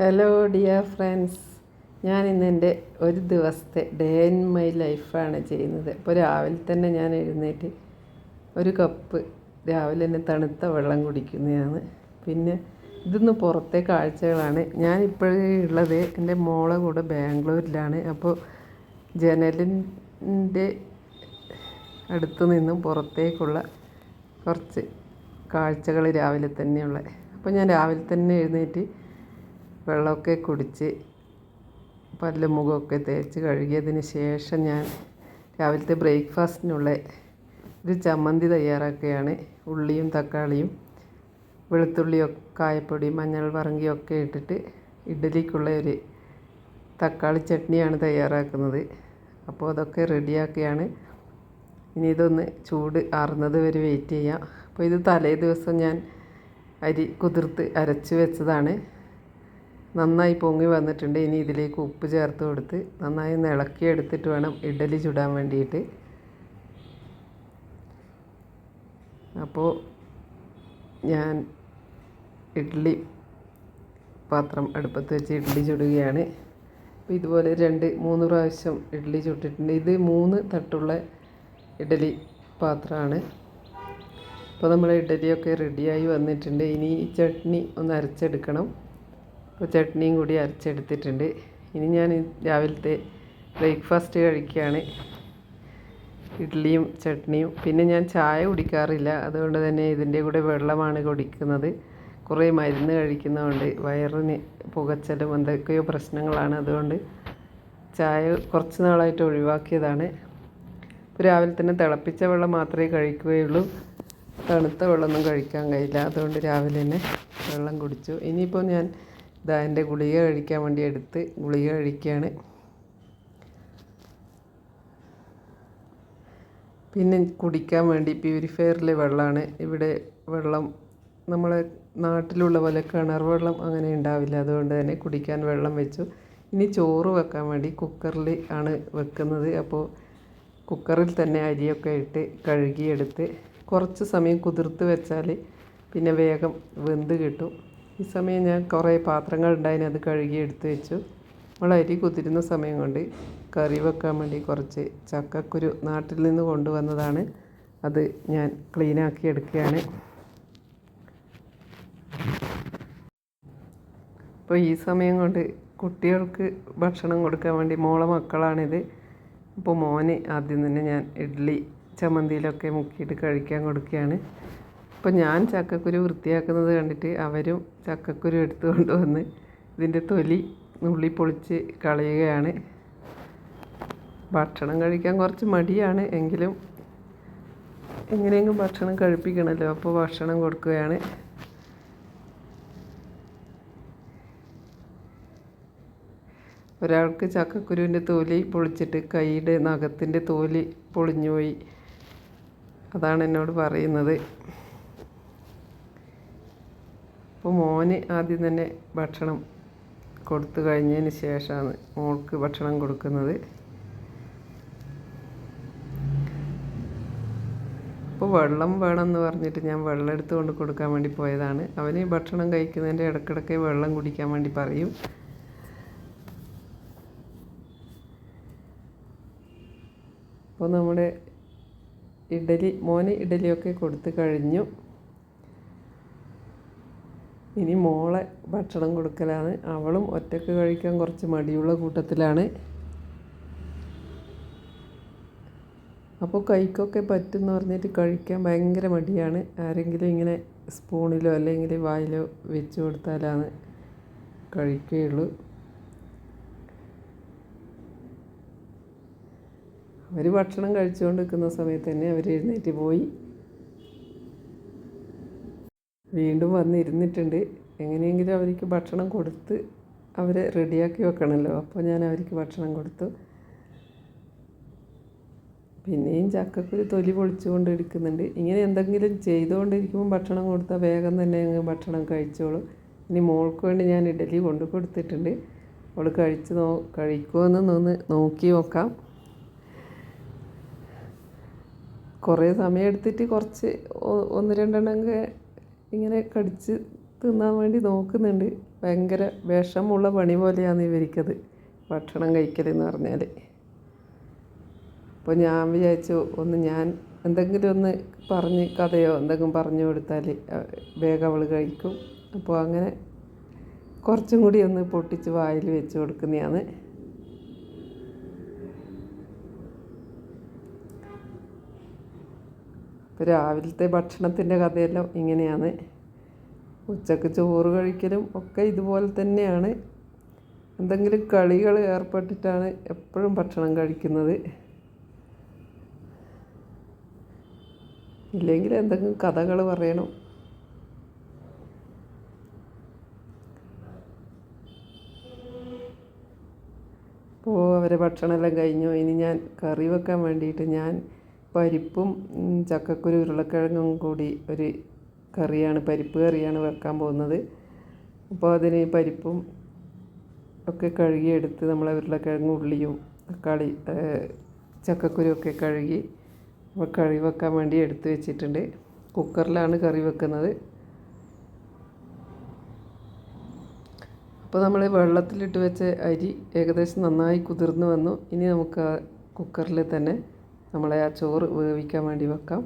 Hello dear friends ഞാൻ ഇന്ന് എന്റെ ഒരു ദിവസത്തെ ഡേ ഇൻ മൈ ലൈഫാണ് ചെയ്യുന്നത്. ഇപ്പോൾ രാവിലെ തന്നെ ഞാൻ എഴുന്നേറ്റ് ഒരു കപ്പ് രാവിലെ തന്നെ തണുത്ത വെള്ളം കുടിക്കുന്നതാണ്. പിന്നെ ഇതൊന്ന് പുറത്തെ കാഴ്ചകളാണ്. ഞാൻ ഇപ്പോഴേ ഉള്ളത് എന്റെ മോളെ കൂടെ ബാംഗ്ലൂരിലാണ്. അപ്പോൾ ജനലിന്റെ അടുത്ത് നിന്നും പുറത്തേക്കുള്ള കുറച്ച് കാഴ്ചകൾ രാവിലെ തന്നെയുള്ള. അപ്പോൾ ഞാൻ രാവിലെ തന്നെ എഴുന്നേറ്റ് വെള്ളമൊക്കെ കുടിച്ച് പല്ലും മുഖമൊക്കെ തേച്ച് കഴുകിയതിന് ശേഷം ഞാൻ രാവിലത്തെ ബ്രേക്ക്ഫാസ്റ്റിനുള്ള ഒരു ചമ്മന്തി തയ്യാറാക്കുകയാണ്. ഉള്ളിയും തക്കാളിയും വെളുത്തുള്ളിയും കായപ്പൊടി മഞ്ഞൾ പറങ്കിയൊക്കെ ഇട്ടിട്ട് ഇഡ്ഡലിക്കുള്ള ഒരു തക്കാളി ചട്നിയാണ് തയ്യാറാക്കുന്നത്. അപ്പോൾ അതൊക്കെ റെഡിയാക്കുകയാണ്. ഇനി ഇതൊന്ന് ചൂട് ആറുന്നത് വരെ വെയിറ്റ് ചെയ്യാം. അപ്പോൾ ഇത് തലേ ദിവസം ഞാൻ അരി കുതിർത്ത് അരച്ച് വെച്ചതാണ്. നന്നായി പൊങ്ങി വന്നിട്ടുണ്ട്. ഇനി ഇതിലേക്ക് ഉപ്പ് ചേർത്ത് കൊടുത്ത് നന്നായി ഒന്ന് ഇളക്കി എടുത്തിട്ട് വേണം ഇഡലി ചുടാൻ വേണ്ടിയിട്ട്. അപ്പോൾ ഞാൻ ഇഡ്ഡലി പാത്രം അടുപ്പത്ത് വെച്ച് ഇഡ്ഡലി ചുടുകയാണ്. അപ്പോൾ ഇതുപോലെ രണ്ട് മൂന്ന് പ്രാവശ്യം ഇഡ്ഡലി ചുട്ടിട്ടുണ്ട്. ഇത് മൂന്ന് തട്ടുള്ള ഇഡ്ഡലി പാത്രമാണ്. അപ്പോൾ നമ്മൾ ഇഡ്ഡലിയൊക്കെ റെഡിയായി വന്നിട്ടുണ്ട്. ഇനി ചട്നി ഒന്ന് അരച്ചെടുക്കണം. അപ്പോൾ ചട്നിയും കൂടി അരച്ചെടുത്തിട്ടുണ്ട്. ഇനി ഞാൻ രാവിലത്തെ ബ്രേക്ക്ഫാസ്റ്റ് കഴിക്കുകയാണ്. ഇഡ്ഡലിയും ചട്നിയും. പിന്നെ ഞാൻ ചായ കുടിക്കാറില്ല. അതുകൊണ്ട് തന്നെ ഇതിന്റെ കൂടെ വെള്ളമാണ് കുടിക്കുന്നത്. കുറേ മരുന്ന് കഴിക്കുന്നതുകൊണ്ട് വയറിന് പുകച്ചലും എന്തൊക്കെയോ പ്രശ്നങ്ങളാണ്. അതുകൊണ്ട് ചായ കുറച്ച് നാളായിട്ട് ഒഴിവാക്കിയതാണ്. ഇപ്പോൾ രാവിലെ തന്നെ തിളപ്പിച്ച വെള്ളം മാത്രമേ കഴിക്കുകയുള്ളൂ. തണുത്ത വെള്ളമൊന്നും കഴിക്കാൻ കഴിയില്ല. അതുകൊണ്ട് രാവിലെ തന്നെ വെള്ളം കുടിച്ചു. ഇനിയിപ്പോൾ ഞാൻ ഇതാ എന്റെ ഗുളിക കഴിക്കാൻ വേണ്ടി എടുത്ത് ഗുളിക കഴിക്കുകയാണ്. പിന്നെ കുടിക്കാൻ വേണ്ടി പ്യൂരിഫയറിലെ വെള്ളമാണ്. ഇവിടെ വെള്ളം നമ്മളെ നാട്ടിലുള്ള പോലെ കിണർ വെള്ളം അങ്ങനെ ഉണ്ടാവില്ല. അതുകൊണ്ട് തന്നെ കുടിക്കാൻ വെള്ളം വെച്ചു. ഇനി ചോറ് വെക്കാൻ വേണ്ടി കുക്കറിൽ ആണ് വെക്കുന്നത്. അപ്പോൾ കുക്കറിൽ തന്നെ അരിയൊക്കെ ഇട്ട് കഴുകിയെടുത്ത് കുറച്ച് സമയം കുതിർത്ത് വെച്ചാൽ പിന്നെ വേഗം വെന്ത് കിട്ടും. ഈ സമയം ഞാൻ കുറേ പാത്രങ്ങൾ ഉണ്ടായിന് അത് കഴുകി എടുത്തു വെച്ചു. നമ്മൾ അരി കുതിരുന്ന സമയം കൊണ്ട് കറി വെക്കാൻ വേണ്ടി കുറച്ച് ചക്കക്കുരു നാട്ടിൽ നിന്ന് കൊണ്ടുവന്നതാണ്. അത് ഞാൻ ക്ലീനാക്കി എടുക്കുകയാണ്. അപ്പോൾ ഈ സമയം കൊണ്ട് കുട്ടികൾക്ക് ഭക്ഷണം കൊടുക്കാൻ വേണ്ടി മോളെ മക്കളാണിത്. അപ്പോൾ മോന് ആദ്യം തന്നെ ഞാൻ ഇഡ്ഡലി ചമ്മന്തിയിലൊക്കെ മുക്കിയിട്ട് കഴിക്കാൻ കൊടുക്കുകയാണ്. അപ്പോൾ ഞാൻ ചക്കക്കുരു വൃത്തിയാക്കുന്നത് കണ്ടിട്ട് അവരും ചക്കക്കുരു എടുത്തു കൊണ്ടുവന്ന് ഇതിന്റെ തൊലി നുള്ളി പൊളിച്ച് കളയുകയാണ്. ഭക്ഷണം കഴിക്കാൻ കുറച്ച് മടിയാണ് എങ്കിലും എങ്ങനെയെങ്കിലും ഭക്ഷണം കഴിപ്പിക്കണമല്ലോ അപ്പോൾ ഭക്ഷണം കൊടുക്കുകയാണ്. ഒരാൾക്ക് ചക്കക്കുരുവിന്റെ തോലി പൊളിച്ചിട്ട് കൈയുടെ നഖത്തിന്റെ തോലി പൊളിഞ്ഞുപോയി. അതാണ് എന്നോട് പറയുന്നത്. അപ്പോൾ മോന് ആദ്യം തന്നെ ഭക്ഷണം കൊടുത്തു കഴിഞ്ഞതിന് ശേഷമാണ് മോൾക്ക് ഭക്ഷണം കൊടുക്കുന്നത്. അപ്പോൾ വെള്ളം വേണം എന്ന് പറഞ്ഞിട്ട് ഞാൻ വെള്ളം എടുത്തു കൊണ്ട് കൊടുക്കാൻ വേണ്ടി പോയതാണ്. അവന് ഭക്ഷണം കഴിക്കുന്നതിന്റെ ഇടയ്ക്കിടയ്ക്ക് വെള്ളം കുടിക്കാൻ വേണ്ടി പറയും. അപ്പോൾ നമ്മുടെ ഇഡലി മോന് ഇഡലിയൊക്കെ കൊടുത്തു കഴിഞ്ഞു. ഇനി മോളെ ഭക്ഷണം കൊടുക്കലാണ്. അവളും ഒറ്റയ്ക്ക് കഴിക്കാൻ കുറച്ച് മടിയുള്ള കൂട്ടത്തിലാണ്. അപ്പോൾ കൈക്കൊക്കെ പറ്റുമെന്ന് പറഞ്ഞിട്ട് കഴിക്കാൻ ഭയങ്കര മടിയാണ്. ആരെങ്കിലും ഇങ്ങനെ സ്പൂണിലോ അല്ലെങ്കിൽ വായിലോ വെച്ച് കൊടുത്താലാണ് കഴിക്കുകയുള്ളൂ. അവർ ഭക്ഷണം കഴിച്ചുകൊണ്ട് നിൽക്കുന്ന സമയത്ത് തന്നെ അവർ എഴുന്നേറ്റ് പോയി. വീണ്ടും വന്നിരുന്നിട്ടുണ്ട്. എങ്ങനെയെങ്കിലും അവർക്ക് ഭക്ഷണം കൊടുത്ത് അവരെ റെഡിയാക്കി വെക്കണമല്ലോ അപ്പോൾ ഞാൻ അവർക്ക് ഭക്ഷണം കൊടുത്തു. പിന്നെയും ചക്കക്കുരു തൊലി പൊളിച്ചുകൊണ്ട് എടുക്കുന്നുണ്ട്. ഇങ്ങനെ എന്തെങ്കിലും ചെയ്തുകൊണ്ടിരിക്കുമ്പോൾ ഭക്ഷണം കൊടുത്താൽ വേഗം തന്നെ അങ്ങ് ഭക്ഷണം കഴിച്ചോളും. ഇനി മോൾക്ക് വേണ്ടി ഞാൻ ഇഡലി കൊണ്ടു കൊടുത്തിട്ടുണ്ട്. അവൾ കഴിച്ച് നോ കഴിക്കുമെന്ന് ഒന്ന് നോക്കി നോക്കാം. കുറേ സമയം എടുത്തിട്ട് കുറച്ച് ഒന്ന് രണ്ടെണ്ണം ഇങ്ങനെ കടിച്ച് തിന്നാൻ വേണ്ടി നോക്കുന്നുണ്ട്. ഭയങ്കര വിഷമുള്ള പണി പോലെയാണ് ഇവർക്കത് ഭക്ഷണം കഴിക്കലെന്ന് പറഞ്ഞാൽ അപ്പോൾ ഞാൻ വിചാരിച്ചു ഒന്ന് ഞാൻ എന്തെങ്കിലും ഒന്ന് പറഞ്ഞ് കഥയോ എന്തെങ്കിലും പറഞ്ഞു കൊടുത്താൽ വേഗം അവൾ കഴിക്കും. അപ്പോൾ അങ്ങനെ കുറച്ചും കൂടി ഒന്ന് പൊട്ടിച്ച് വായിൽ വെച്ച് കൊടുക്കുന്നതാണ്. ഇപ്പോൾ രാവിലത്തെ ഭക്ഷണത്തിന്റെ കഥയെല്ലാം ഇങ്ങനെയാണ്. ഉച്ചയ്ക്ക് ചോറ് കഴിക്കലും ഒക്കെ ഇതുപോലെ തന്നെയാണ്. എന്തെങ്കിലും കളികൾ ഏർപ്പെട്ടിട്ടാണ് എപ്പോഴും ഭക്ഷണം കഴിക്കുന്നത്. ഇല്ലെങ്കിൽ എന്തെങ്കിലും കഥകൾ പറയണം. അപ്പോൾ അവരെ ഭക്ഷണമെല്ലാം കഴിഞ്ഞു. ഇനി ഞാൻ കറി വെക്കാൻ വേണ്ടിയിട്ട് ഞാൻ പരിപ്പും ചക്കക്കുരു ഉരുളക്കിഴങ്ങും കൂടി ഒരു കറിയാണ് പരിപ്പ് കറിയാണ് വെക്കാൻ പോകുന്നത്. അപ്പോൾ അതിന് പരിപ്പും ഒക്കെ കഴുകിയെടുത്ത് നമ്മൾ ഉരുളക്കിഴങ്ങും ഉള്ളിയും തക്കാളി ചക്കക്കുരു ഒക്കെ കഴുകി കറി വെക്കാൻ വേണ്ടി എടുത്ത് വെച്ചിട്ടുണ്ട്. കുക്കറിലാണ് കറി വെക്കുന്നത്. അപ്പോൾ നമ്മൾ വെള്ളത്തിലിട്ട് വെച്ച അരി ഏകദേശം നന്നായി കുതിർന്ന് വന്നു. ഇനി നമുക്ക് കുക്കറിൽ തന്നെ നമ്മളെ ആ ചോറ് വേവിക്കാൻ വേണ്ടി വെക്കാം.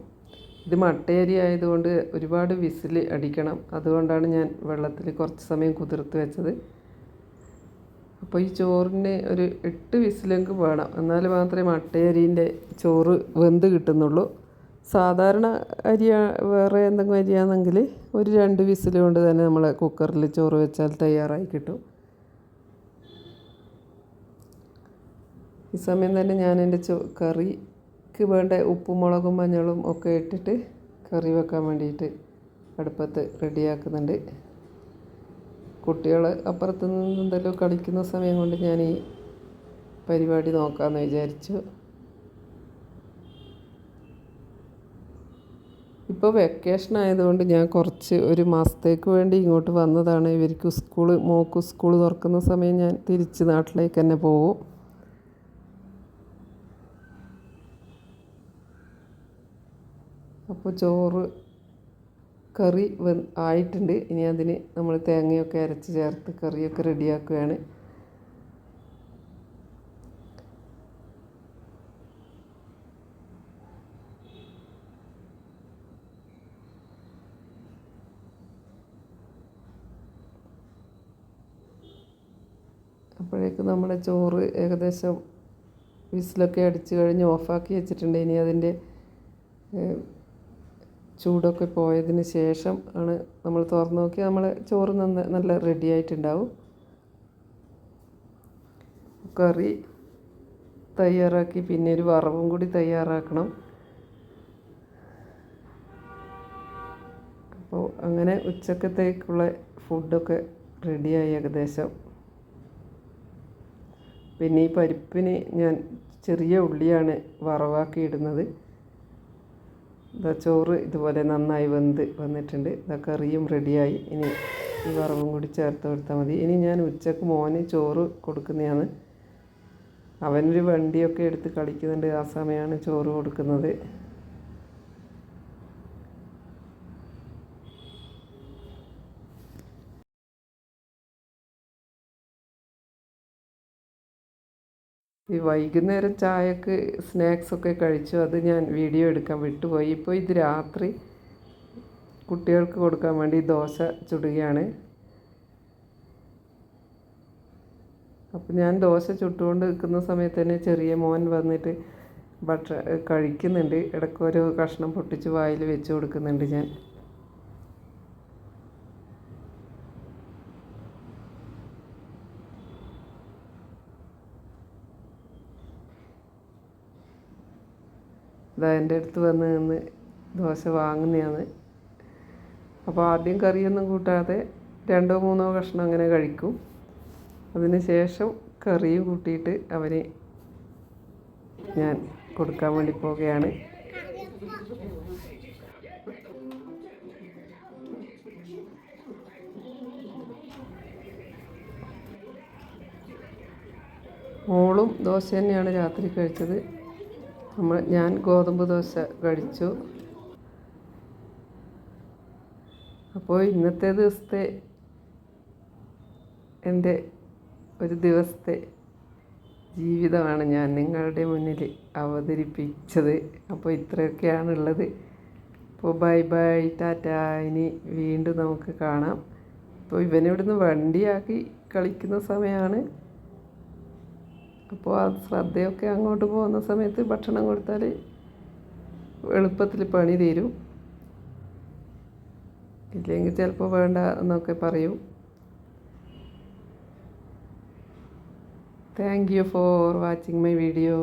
ഇത് മട്ടയരി ആയതുകൊണ്ട് ഒരുപാട് വിസിൽ അടിക്കണം. അതുകൊണ്ടാണ് ഞാൻ വെള്ളത്തിൽ കുറച്ച് സമയം കുതിർത്ത് വെച്ചത്. അപ്പോൾ ഈ ചോറിന് ഒരു എട്ട് വിസിലെങ്കിൽ വേണം. എന്നാൽ മാത്രമേ മട്ടയരീന്റെ ചോറ് വെന്ത് കിട്ടുന്നുള്ളൂ. സാധാരണ അരി വേറെ എന്തെങ്കിലും അരിയാണെങ്കിൽ ഒരു രണ്ട് വിസിൽ കൊണ്ട് തന്നെ നമ്മൾ കുക്കറിൽ ചോറ് വെച്ചാൽ തയ്യാറായി കിട്ടും. ഈ സമയം തന്നെ ഞാൻ എന്റെ ചോ കറിക്ക് വേണ്ട ഉപ്പും മുളകും മഞ്ഞളും ഒക്കെ ഇട്ടിട്ട് കറി വെക്കാൻ വേണ്ടിയിട്ട് അടുപ്പത്ത് റെഡിയാക്കുന്നുണ്ട്. കുട്ടികൾ അപ്പുറത്ത് നിന്ന് എന്തെങ്കിലും കളിക്കുന്ന സമയം കൊണ്ട് ഞാൻ ഈ പരിപാടി നോക്കാമെന്ന് വിചാരിച്ചു. ഇപ്പോൾ വെക്കേഷൻ ആയതുകൊണ്ട് ഞാൻ കുറച്ച് ഒരു മാസത്തേക്ക് വേണ്ടി ഇങ്ങോട്ട് വന്നതാണ്. ഇവർക്ക് സ്കൂൾ മോക്ക് സ്കൂൾ തുറക്കുന്ന സമയം ഞാൻ തിരിച്ച് നാട്ടിലേക്ക് തന്നെ പോകും അപ്പോൾ ചോറ് കറി വെ ആയിട്ടുണ്ട്. ഇനി അതിന് നമ്മൾ തേങ്ങയൊക്കെ അരച്ച് ചേർത്ത് കറിയൊക്കെ റെഡിയാക്കുകയാണ്. അപ്പോഴേക്കും നമ്മുടെ ചോറ് ഏകദേശം വിസിലൊക്കെ അടിച്ച് കഴിഞ്ഞ് ഓഫാക്കി വെച്ചിട്ടുണ്ട്. ഇനി അതിന്റെ ചൂടൊക്കെ പോയതിന് ശേഷം ആണ് നമ്മൾ തുറന്ന് നോക്കി. നമ്മൾ ചോറ് നന്ന നല്ല റെഡി ആയിട്ടുണ്ടാവും. കറി തയ്യാറാക്കി പിന്നെ ഒരു വറവും കൂടി തയ്യാറാക്കണം. അപ്പോൾ അങ്ങനെ ഉച്ചക്കത്തേക്കുള്ള ഫുഡൊക്കെ റെഡിയായി ഏകദേശം. പിന്നെ ഈ പരിപ്പിന് ഞാൻ ചെറിയ ഉള്ളിയാണ് വറവാക്കി ഇടുന്നത്. ഇതാ ചോറ് ഇതുപോലെ നന്നായി വെന്ത് വന്നിട്ടുണ്ട്. ഇതാ കറിയും റെഡിയായി. ഇനി ഈ വറവും കൂടി ചേർത്ത് കൊടുത്താൽ മതി. ഇനി ഞാൻ ഉച്ചയ്ക്ക് മോന് ചോറ് കൊടുക്കുന്നതാണ്. അവനൊരു വണ്ടിയൊക്കെ എടുത്ത് കളിക്കുന്നുണ്ട് ആ സമയമാണ് ചോറ് കൊടുക്കുന്നത്. ഈ വൈകുന്നേരം ചായക്ക് സ്നാക്സൊക്കെ കഴിച്ചു. അത് ഞാൻ വീഡിയോ എടുക്കാൻ വിട്ടുപോയി. ഇപ്പോൾ ഇത് രാത്രി കുട്ടികൾക്ക് കൊടുക്കാൻ വേണ്ടി ദോശ ചുടുകയാണ്. അപ്പോൾ ഞാൻ ദോശ ചുട്ടുകൊണ്ട് നിൽക്കുന്ന സമയത്ത് തന്നെ ചെറിയ മോൻ വന്നിട്ട് ഭക്ഷ കഴിക്കുന്നുണ്ട്. ഇടയ്ക്ക് കഷ്ണം പൊട്ടിച്ച് വായിൽ വെച്ച് കൊടുക്കുന്നുണ്ട് ഞാൻ. ഇതാ എന്റെ അടുത്ത് വന്ന് നിന്ന് ദോശ വാങ്ങുന്നതാണ് അപ്പോൾ ആദ്യം കറിയൊന്നും കൂട്ടാതെ രണ്ടോ മൂന്നോ കഷ്ണം അങ്ങനെ കഴിക്കും. അതിന് ശേഷം കറിയും കൂട്ടിയിട്ട് അവന് ഞാൻ കൊടുക്കാൻ വേണ്ടി പോവുകയാണ്. മോളും ദോശ തന്നെയാണ് രാത്രി കഴിച്ചത്. നമ്മൾ ഞാൻ ഗോതമ്പ് ദോശ കഴിച്ചു. അപ്പോൾ ഇന്നത്തെ ദിവസത്തെ എന്റെ ഒരു ദിവസത്തെ ജീവിതമാണ് ഞാൻ നിങ്ങളുടെ മുന്നിൽ അവതരിപ്പിച്ചത്. അപ്പോൾ ഇത്രയൊക്കെയാണുള്ളത്. അപ്പോൾ ബൈ ബൈ ടാറ്റ. ഇനി വീണ്ടും നമുക്ക് കാണാം. അപ്പോൾ ഇവനിവിടുന്ന് വണ്ടിയാക്കി കളിക്കുന്ന സമയമാണ്. അപ്പോൾ ആ ശ്രദ്ധയൊക്കെ അങ്ങോട്ട് പോകുന്ന സമയത്ത് ഭക്ഷണം കൊടുത്താൽ എളുപ്പത്തിൽ പണി തീരും. ഇല്ലെങ്കിൽ ചിലപ്പോൾ വേണ്ട എന്നൊക്കെ പറയും. Thank you for watching my video